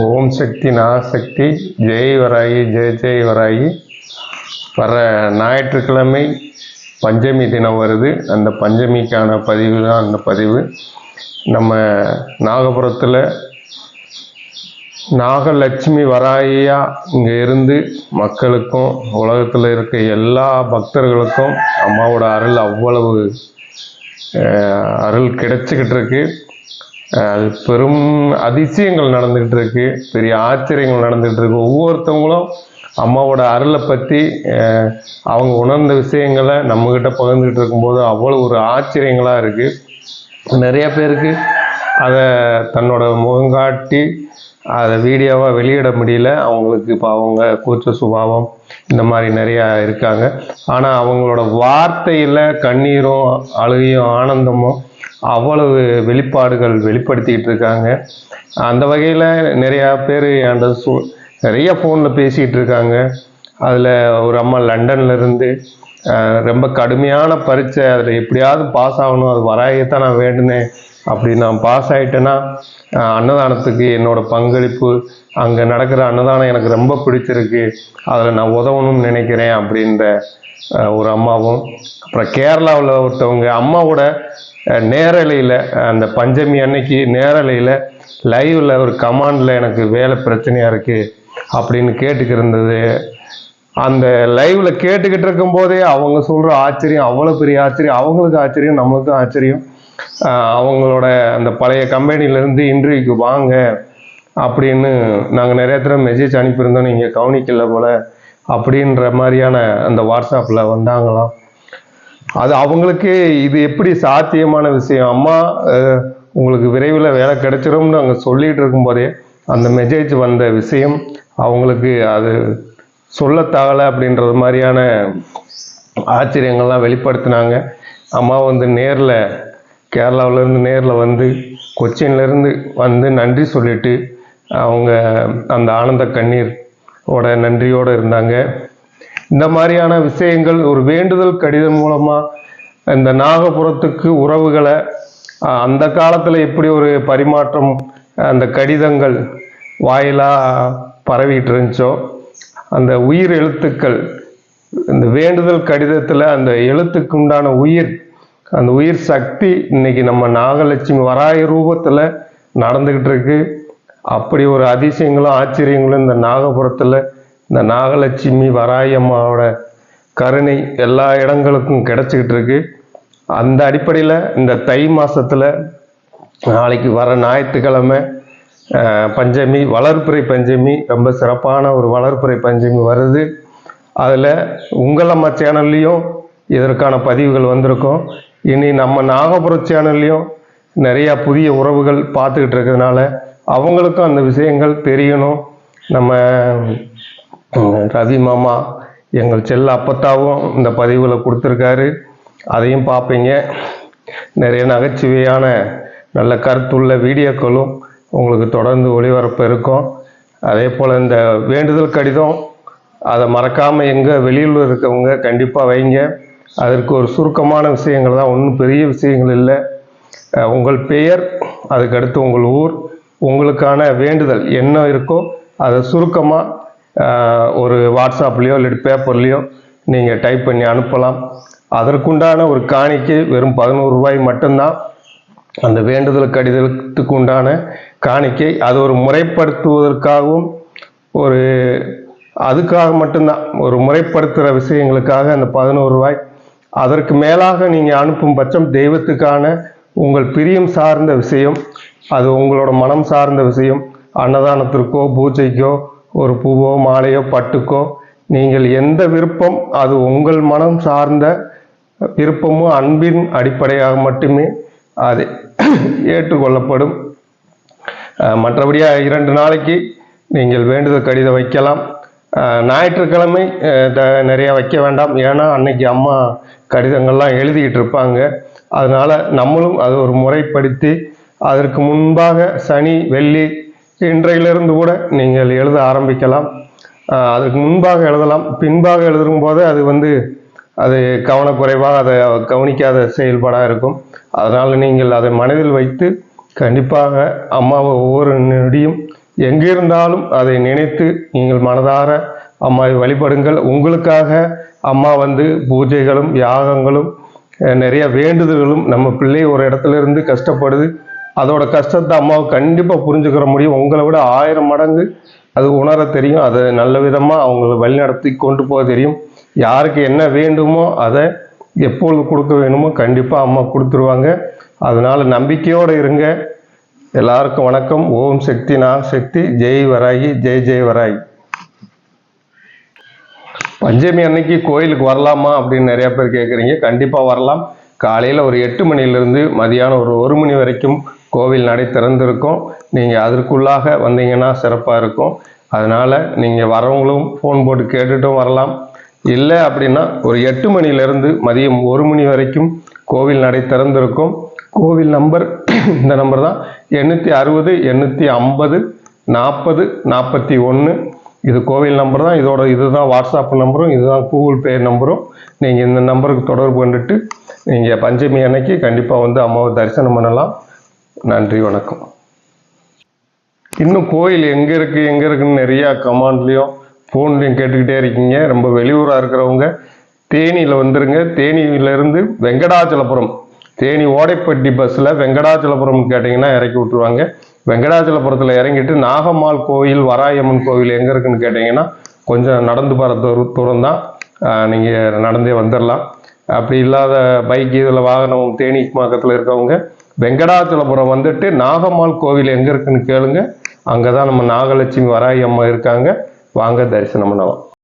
ஓம் சக்தி நாசக்தி ஜெய் வராயி ஜெய் ஜெய் வராயி. வர ஞாயிற்றுக்கிழமை பஞ்சமி தினம் வருது. அந்த பஞ்சமிக்கான பதிவு தான் அந்த பதிவு. நம்ம நாகபுரத்தில் நாகலட்சுமி வராயா இங்கே இருந்து மக்களுக்கும் உலகத்தில் இருக்க எல்லா பக்தர்களுக்கும் அம்மாவோட அருள் அவ்வளவு அருள் கிடைச்சிக்கிட்டு இருக்கு. பெரும் அதிசயங்கள் நடந்துகிட்டு இருக்கு. பெரிய ஆச்சரியங்கள் நடந்துகிட்டு இருக்கு. ஒவ்வொருத்தவங்களும் அம்மாவோட அருளை பற்றி அவங்க உணர்ந்த விஷயங்களை நம்மக்கிட்ட பகிர்ந்துக்கிட்டு இருக்கும்போது அவ்வளோ ஒரு ஆச்சரியங்களாக இருக்குது நிறைய பேருக்கு அதை தன்னோட முகங்காட்டி அதை வீடியோவாக வெளியிட முடியல. அவங்களுக்கு இப்போ அவங்க கூச்ச சுபாவம் இந்த மாதிரி நிறையா இருக்காங்க. ஆனால் அவங்களோட வார்த்தையில் கண்ணீரும் அழுகையும் ஆனந்தமும் அவ்வளவு வெளிப்பாடுகள் வெளிப்படுத்திக்கிட்டு இருக்காங்க. அந்த வகையில் நிறையா பேர் அந்த சூ நிறைய ஃபோனில் பேசிகிட்டு இருக்காங்க. அதில் ஒரு அம்மா லண்டன்லேருந்து ரொம்ப கடுமையான பரீட்சை அதில் எப்படியாவது பாஸ் ஆகணும் அது வராயத்தான் நான் வேண்டினேன் அப்படி நான் பாஸ் ஆகிட்டேன்னா அன்னதானத்துக்கு என்னோடய பங்களிப்பு அங்கே நடக்கிற அன்னதானம் எனக்கு ரொம்ப பிடிச்சிருக்கு. அதில் நான் உதவணும்னு நினைக்கிறேன் அப்படின்ற ஒரு அம்மாவும் அப்புறம் கேரளாவில் ஒருத்தவங்க அம்மாவோட நேரலையில் அந்த பஞ்சமி அன்னைக்கு நேரலையில் லைவில் ஒரு கமாண்டில் எனக்கு வேலை பிரச்சனையாக இருக்குது அப்படின்னு கேட்டுக்கிருந்தது. அந்த லைவ்ல கேட்டுக்கிட்டு இருக்கும் போதே அவங்க சொல்ற ஆச்சரியம் அவ்வளோ பெரிய ஆச்சரியம் அவங்களுக்கு ஆச்சரியம் நம்மளுக்கும் ஆச்சரியம். அவங்களோட அந்த பழைய கம்பெனிலேருந்து இன்டர்வியூக்கு வாங்க அப்படின்னு நாங்கள் நிறைய தடவை மெசேஜ் அனுப்பியிருந்தோம் நீங்கள் கவனிக்கல போல் அப்படின்ற மாதிரியான அந்த வாட்ஸ்அப்பில் வந்தாங்களாம். அது அவங்களுக்கு இது எப்படி சாத்தியமான விஷயம்? அம்மா உங்களுக்கு விரைவில் வேலை கிடைச்சிரும்னு அங்கே சொல்லிட்டு இருக்கும்போதே அந்த மெசேஜ் வந்த விஷயம் அவங்களுக்கு அது சொல்லத்தாகலை அப்படின்றது மாதிரியான ஆச்சரியங்கள்லாம் வெளிப்படுத்தினாங்க. அம்மா வந்து நேரில் கேரளாவிலேருந்து நேரில் வந்து கொச்சின்லேருந்து வந்து நன்றி சொல்லிட்டு அவங்க அந்த ஆனந்த கண்ணீர் ஓட நன்றியோடு இருந்தாங்க. இந்த மாதிரியான விஷயங்கள் ஒரு வேண்டுதல் கடிதம் மூலமாக இந்த நாகபுரத்துக்கு உறவுகளை அந்த காலத்தில் எப்படி ஒரு பரிமாற்றம் அந்த கடிதங்கள் வாயிலாக பரவிட்டு இருந்துச்சோ அந்த உயிர் எழுத்துக்கள் இந்த வேண்டுதல் கடிதத்தில் அந்த எழுத்துக்கு உண்டான உயிர் அந்த உயிர் சக்தி இன்னைக்கு நம்ம நாகலட்சுமி வராய ரூபத்தில் நடந்துக்கிட்டு இருக்கு. அப்படி ஒரு அதிசயங்களும் ஆச்சரியங்களும் இந்த நாகபுரத்தில் இந்த நாகலட்சுமி வராயம்மாவோட கருணை எல்லா இடங்களுக்கும் கிடச்சிக்கிட்டு இருக்கு. அந்த அடிப்படையில் இந்த தை மாதத்தில் நாளைக்கு வர ஞாயிற்றுக்கிழமை பஞ்சமி வளர்ப்புரை பஞ்சமி ரொம்ப சிறப்பான ஒரு வளர்ப்புரை பஞ்சமி வருது. அதில் உங்கள் அம்மா சேனல்லையும் இதற்கான பதிவுகள் வந்திருக்கும். இனி நம்ம நாகபுர சேனல்லையும் நிறையா புதிய உறவுகள் பார்த்துக்கிட்டு இருக்கிறதுனால அவங்களுக்கும் அந்த விஷயங்கள் தெரியணும். நம்ம ரவி மாமா எங்கள் செல்ல அப்பத்தாவும் இந்த பதிவில் கொடுத்துருக்காரு. அதையும் பார்ப்பீங்க நிறைய நகைச்சுவையான நல்ல கருத்துள்ள வீடியோக்களும் உங்களுக்கு தொடர்ந்து ஒளிபரப்பு இருக்கும். அதே போல் இந்த வேண்டுதல் கடிதம் அதை மறக்காமல் எங்கே வெளியில் இருக்கவங்க கண்டிப்பாக வைங்க. அதற்கு ஒரு சுருக்கமான விஷயங்கள் தான் ஒன்றும் பெரிய விஷயங்கள் இல்லை. உங்கள் பெயர் அதுக்கடுத்து உங்கள் ஊர் உங்களுக்கான வேண்டுதல் என்ன இருக்கோ அதை சுருக்கமாக ஒரு வாட்ஸ்அப்லேயோ இல்லை பேப்பர்லேயோ நீங்கள் டைப் பண்ணி அனுப்பலாம். அதற்குண்டான ஒரு காணிக்கை வெறும் பதினோரு ரூபாய் மட்டும்தான். அந்த வேண்டுதல் கடிதத்துக்கு உண்டான காணிக்கை அது ஒரு முறைப்படுத்துவதற்காகவும் ஒரு அதுக்காக மட்டும்தான் ஒரு முறைப்படுத்துகிற விஷயங்களுக்காக அந்த பதினோரு ரூபாய். அதற்கு மேலாக நீங்கள் அனுப்பும் பட்சம் தெய்வத்துக்கான உங்கள் பிரியம் சார்ந்த விஷயம் அது உங்களோட மனம் சார்ந்த விஷயம் அன்னதானத்திற்கோ பூஜைக்கோ ஒரு பூவோ மாலையோ பட்டுக்கோ நீங்கள் எந்த விருப்பம் அது உங்கள் மனம் சார்ந்த விருப்பமும் அன்பின் அடிப்படையாக மட்டுமே அது ஏற்றுக்கொள்ளப்படும். மற்றபடியாக இரண்டு நாளைக்கு நீங்கள் வேண்டுதல் கடிதம் வைக்கலாம். ஞாயிற்றுக்கிழமை த- நிறைய வைக்க வேண்டாம். ஏன்னா அன்னைக்கு அம்மா கடிதங்கள்லாம் எழுதிக்கிட்டு இருப்பாங்க. அதனால நம்மளும் அது ஒரு முறைப்படுத்தி அதற்கு முன்பாக சனி வெள்ளி இன்றையிலிருந்து கூட நீங்கள் எழுத ஆரம்பிக்கலாம். அதுக்கு முன்பாக எழுதலாம். பின்பாக எழுதும் போது அது வந்து அது கவனக்குறைவாக அதை கவனிக்காத செயல்பாடாக இருக்கும். அதனால் நீங்கள் அதை மனதில் வைத்து கண்டிப்பாக அம்மாவை ஒவ்வொரு நொடியும் எங்கே இருந்தாலும் அதை நினைத்து நீங்கள் மனதார அம்மாவை வழிபடுங்கள். உங்களுக்காக அம்மா வந்து பூஜைகளும் யாகங்களும் நிறைய வேண்டுதல்களும் நம்ம பிள்ளை ஒரு இடத்துல இருந்து கஷ்டப்படுது. அதோட கஷ்டத்தை அம்மாவை கண்டிப்பாக புரிஞ்சுக்கிற முடியும். உங்களை விட ஆயிரம் மடங்கு அது உணர தெரியும். அதை நல்ல விதமாக அவங்கள வழிநடத்தி கொண்டு போக தெரியும். யாருக்கு என்ன வேண்டுமோ அதை எப்பொழுது கொடுக்க வேணுமோ கண்டிப்பாக அம்மா கொடுத்துருவாங்க. அதனால நம்பிக்கையோடு இருங்க. எல்லாருக்கும் வணக்கம். ஓம் சக்தி நான் சக்தி. ஜெய் வராகி ஜெய் ஜெய் வராகி. பஞ்சமி அன்னைக்கு கோயிலுக்கு வரலாமா அப்படின்னு நிறைய பேர் கேட்குறீங்க கண்டிப்பாக வரலாம். காலையில் ஒரு எட்டு மணிலேருந்து மதியானம் ஒரு ஒரு மணி வரைக்கும் கோவில் நடை திறந்திருக்கும். நீங்கள் அதற்குள்ளாக வந்தீங்கன்னா சிறப்பாக இருக்கும். அதனால் நீங்கள் வரவங்களும் ஃபோன் போட்டு கேட்டுட்டும் வரலாம். இல்லை அப்படின்னா ஒரு எட்டு மணிலேருந்து மதியம் ஒரு மணி வரைக்கும் கோவில் நடை திறந்திருக்கும். கோவில் நம்பர் இந்த நம்பர் தான். எண்ணூற்றி அறுபது எண்ணூற்றி ஐம்பது நாற்பது நாற்பத்தி ஒன்று இது கோவில் நம்பர் தான். இதோட இதுதான் வாட்ஸ்அப் நம்பரும் இதுதான் கூகுள் பே நம்பரும். நீங்கள் இந்த நம்பருக்கு தொடர்பு கொண்டுட்டு நீங்கள் பஞ்சமி அன்னைக்கு கண்டிப்பாக வந்து அம்மாவை தரிசனம் பண்ணலாம். நன்றி வணக்கம். இன்னும் கோயில் எங்கே இருக்குது எங்கே இருக்குன்னு நிறையா கமாண்ட்லேயும் ஃபோன்லேயும் கேட்டுக்கிட்டே இருக்கீங்க. ரொம்ப வெளியூராக இருக்கிறவங்க தேனியில் வந்துருங்க. தேனியிலேருந்து வெங்கடாச்சலபுரம். தேனி ஓடைப்பட்டி பஸ்ஸில் வெங்கடாச்சலபுரம் கேட்டிங்கன்னா இறக்கி விட்ருவாங்க வெங்கடாச்சலபுரத்தில் இறங்கிட்டு நாகம்மாள் கோயில் வராயம்மன் கோவில் எங்கே இருக்குன்னு கேட்டிங்கன்னா கொஞ்சம் நடந்து போகிற தூரம் தான் நீங்கள் நடந்தே வந்துடலாம் அப்படி இல்லாத பைக் இதில் வாகனம் தேனி பக்கத்தில் இருக்கவங்க வெங்கடாச்சலபுரம் வந்துட்டு நாகம்மாள் கோவில் எங்கே இருக்குன்னு கேளுங்க. அங்கே தான் நம்ம நாகலட்சுமி வராயி அம்மா இருக்காங்க. வாங்க தரிசனம் பண்ணலாம்.